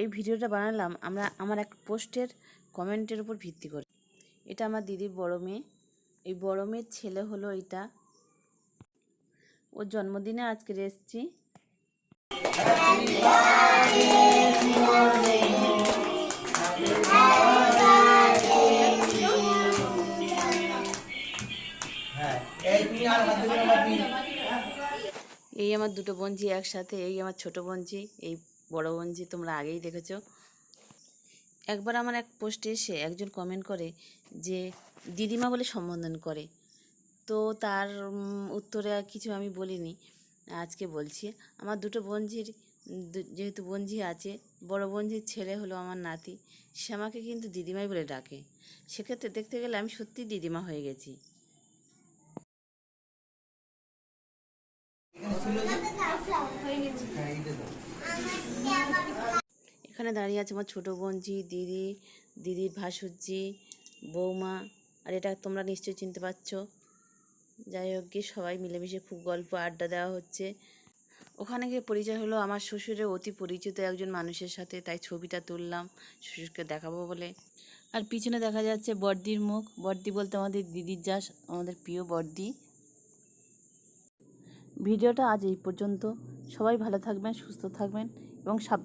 এই ভিডিওটা বানালাম, আমরা আমার এক পোস্টের কমেন্টের উপর ভিত্তি করে। এটা আমার দিদির বড় মেয়ে। এই বড় মেয়ের ছেলে হলো এটা ওর জন্মদিনে আজকে এসেছি। এই আমার দুটো বোনঝি একসাথে, এই আমার ছোট বোনঝি, এই বড় বোনঝি তোমরা আগেই দেখেছ। একবার আমার এক পোস্টে এসে একজন কমেন্ট করে যে, দিদিমা বলে সম্বোধন করে। তো তার উত্তরে কিছু আমি বলিনি, আজকে বলছি। আমার দুটো বোনঝির যেহেতু বোনঝি আছে, বড় বোনঝির ছেলে হলো আমার নাতি, সে আমাকে কিন্তু দিদিমাই বলে ডাকে। সেক্ষেত্রে দেখতে গেলে আমি সত্যি দিদিমা হয়ে গেছি। এখানে দাঁড়িয়ে আছে আমার ছোটো বোনজি দিদি দিদির ভাসুরজি, বৌমা, আর এটা তোমরা নিশ্চয়ই চিনতে পারছ। যাই হোক, গিয়ে সবাই মিলেমিশে খুব গল্প আড্ডা দেওয়া হচ্ছে। ওখানে গিয়ে পরিচয় হলো, আমার শ্বশুরের অতি পরিচিত একজন মানুষের সাথে, তাই ছবিটা তুললাম, শ্বশুরকে দেখাবো বলে। আর পিছনে দেখা যাচ্ছে বর্দির মুখ। বর্দি বলতে আমাদের দিদির যাস আমাদের প্রিয় বর্দি। ভিডিওটা আজ এই পর্যন্ত। সবাই ভালো থাকবেন সুস্থ থাকবেন এবং সাবধানে